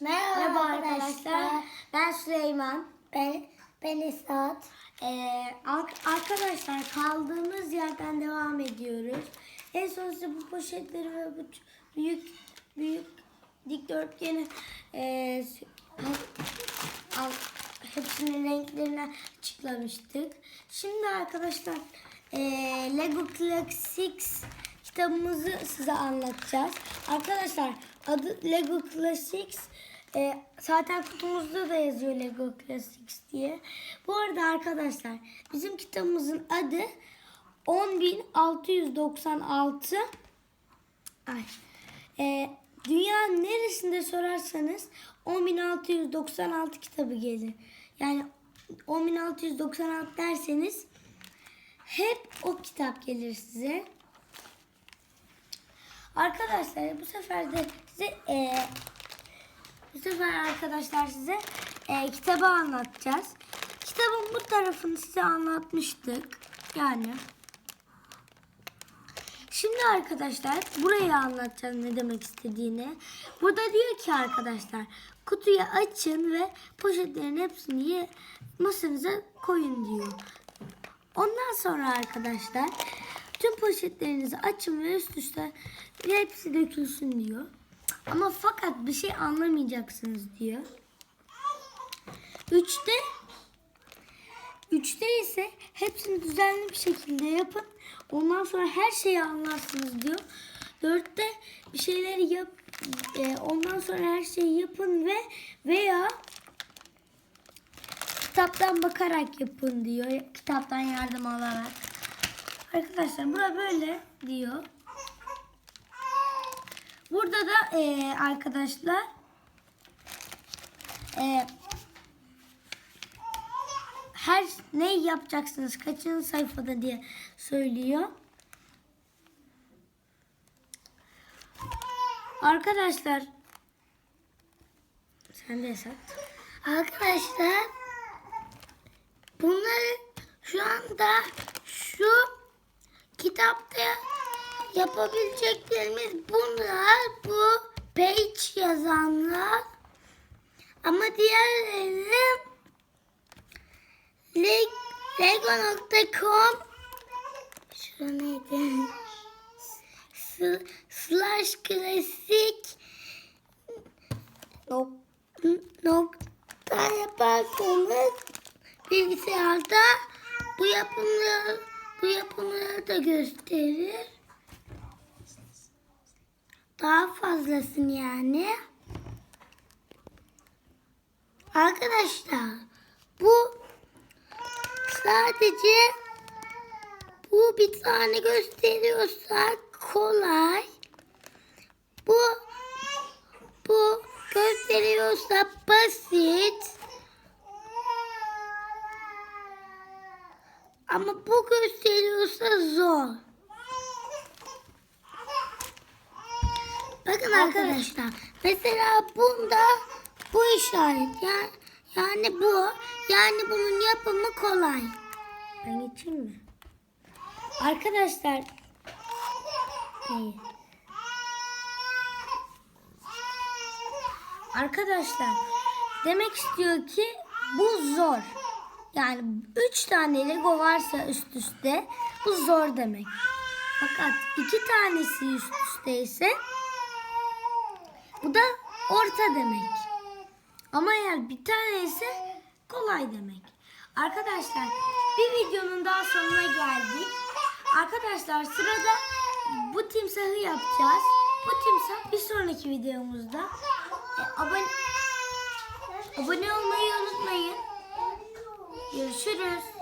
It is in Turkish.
Merhaba, Merhaba arkadaşlar. arkadaşlar. Ben Süleyman. Ben ben Esat. Ee, ar- arkadaşlar kaldığımız yerden devam ediyoruz. En son size bu poşetleri ve bu büyük büyük dikdörtgeni e, al- hepsinin renklerini açıklamıştık. Şimdi arkadaşlar e, Lego Classics kitabımızı size anlatacağız. Arkadaşlar adı Lego Classics. E, zaten kutumuzda da yazıyor Lego Classics diye. Bu arada arkadaşlar bizim kitabımızın adı 10696 Ay. E, dünyanın neresinde sorarsanız 10696 kitabı gelir. Yani 10696 derseniz hep o kitap gelir size. Arkadaşlar bu sefer de size e, bu sefer arkadaşlar size e, kitabı anlatacağız. Kitabın bu tarafını size anlatmıştık. Yani Şimdi arkadaşlar burayı anlatacağız ne demek istediğini. Burada diyor ki arkadaşlar kutuyu açın ve poşetlerin hepsini masanıza koyun diyor. Ondan sonra arkadaşlar tüm poşetlerinizi açın ve üst üste hepsi dökülsün diyor. Ama fakat bir şey anlamayacaksınız diyor. Üçte Üçte ise hepsini düzenli bir şekilde yapın. Ondan sonra her şeyi anlarsınız diyor. Dörtte bir şeyleri yap. e, ondan sonra her şeyi yapın ve veya kitaptan bakarak yapın diyor. Kitaptan yardım alarak. Arkadaşlar bura böyle diyor. Burada da e, arkadaşlar e, her ne yapacaksınız kaçıncı sayfada diye söylüyor. Arkadaşlar sen de Esat. Arkadaşlar bunları şu anda kitapta yapabileceklerimiz bunlar. Bu page yazanlar. Ama diğerlerini leg- lego.com Şurada neydi? Slash klasik nok- nokta yaparsanız bilgisayarda bu yapımları bu yapımları da gösterir. Daha fazlasını yani. Arkadaşlar bu sadece bu bir tane gösteriyorsa kolay. Bu bu gösteriyorsa basit. Ama bu gösteriyorsa zor. Bakın arkadaşlar. Mesela bunda bu işaret. Yani, yani bu. Yani bunun yapımı kolay. Ben geçeyim mi? Arkadaşlar neyi? Arkadaşlar demek istiyor ki bu zor. Yani üç tane Lego varsa üst üste bu zor demek. Fakat iki tanesi üst üste ise bu da orta demek. Ama eğer bir tane ise kolay demek. Arkadaşlar bir videonun daha sonuna geldik. Arkadaşlar sırada bu timsahı yapacağız. Bu timsah bir sonraki videomuzda. E, abone, abone olmayı. Görüşürüz.